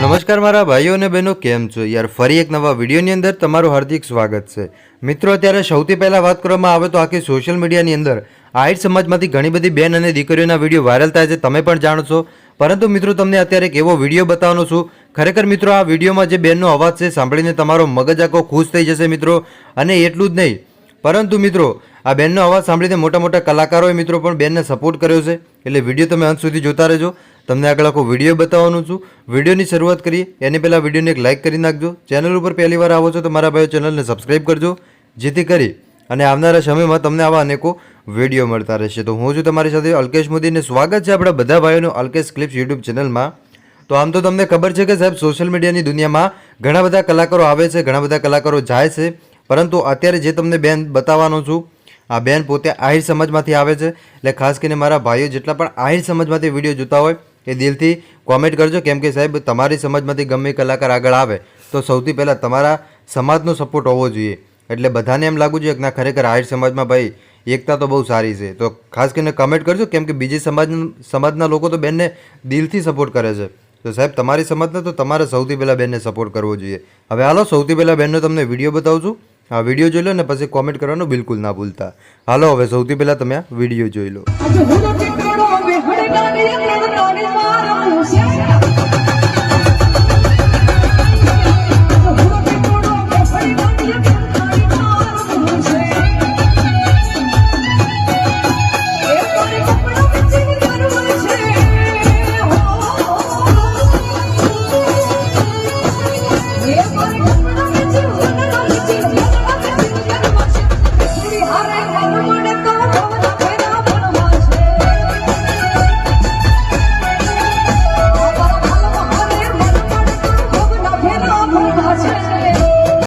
નમસ્કાર મારા ભાઈઓ અને બહેનો, કેમ છો? યાર, ફરી એક નવા વિડીયોની અંદર તમારું હાર્દિક સ્વાગત છે. મિત્રો, અત્યારે સૌથી પહેલાં વાત કરવામાં આવે તો આખી સોશિયલ મીડિયાની અંદર આહિર સમાજમાંથી ઘણી બધી બેન અને દીકરીઓના વીડિયો વાયરલ થાય છે, તમે પણ જાણો છો. પરંતુ મિત્રો, તમને અત્યારે એક એવો વીડિયો બતાવવાનો છું. ખરેખર મિત્રો, આ વિડીયોમાં જે બેનનો અવાજ છે, સાંભળીને તમારો મગજ આખો ખુશ થઈ જશે મિત્રો, અને એટલું જ નહીં. પરંતુ મિત્રો, આ બેનનો અવાજ સાંભળીને મોટા મોટા કલાકારોએ મિત્રો પણ બેનને સપોર્ટ કર્યો છે. એટલે વીડિયો તમે અંત સુધી જોતા રહેજો. તમને આગળ આખો વીડિયો બતાવવાનું છું. વિડીયોની શરૂઆત કરીએ, એની પહેલાં વિડીયોને એક લાઇક કરી નાખજો. ચેનલ ઉપર પહેલી વાર આવો છો તો મારા ભાઈઓ ચેનલને સબસ્ક્રાઈબ કરજો. જેથી કરી અને આવનારા સમયમાં તમને આવા અનેકો વીડિયો મળતા રહેશે. તો હું છું તમારી સાથે અલ્કેશ મોદીને સ્વાગત છે આપણા બધા ભાઈઓનું અલ્કેશ ક્લિપ્સ યુટ્યુબ ચેનલમાં તો આમ તો તમને ખબર છે કે સાહેબ સોશિયલ મીડિયાની દુનિયામાં ઘણા બધા કલાકારો આવે છે, ઘણા બધા કલાકારો જાય છે. પરંતુ અત્યારે જે તમને બેન બતાવવાનો છું, આ બેન પોતે આહિર સમાજમાંથી આવે છે. એટલે ખાસ કરીને મારા ભાઈઓ જેટલા પણ આહિર સમાજમાંથી વીડિયો જોતા હોય એ દિલથી કોમેન્ટ કરજો, કેમ કે સાહેબ, તમારી સમાજમાંથી ગમે કલાકાર આગળ આવે, તો સૌથી પહેલાં તમારા સમાજનો સપોર્ટ હોવો જોઈએ. એટલે બધાને એમ લાગવું જોઈએ કે ના, ખરેખર આહિર સમાજમાં ભાઈ, એકતા તો બહુ સારી છે. તો ખાસ કરીને કમેન્ટ કરજો, કેમ કે બીજી સમાજ સમાજના લોકો તો બેનને દિલથી સપોર્ટ કરે છે. તો સાહેબ, તમારી સમાજને તો તમારે સૌથી પહેલાં બેનને સપોર્ટ કરવો જોઈએ. હવે હાલો, સૌથી પહેલાં બેનનો તમને વીડિયો બતાવું છું. આ વીડિયો જોઈ લો ને પછી કોમેન્ટ કરવાનું બિલકુલ ના ભૂલતા. હાલો, હવે સૌથી પહેલાં તમે આ વીડિયો જોઈ લો. આજે હું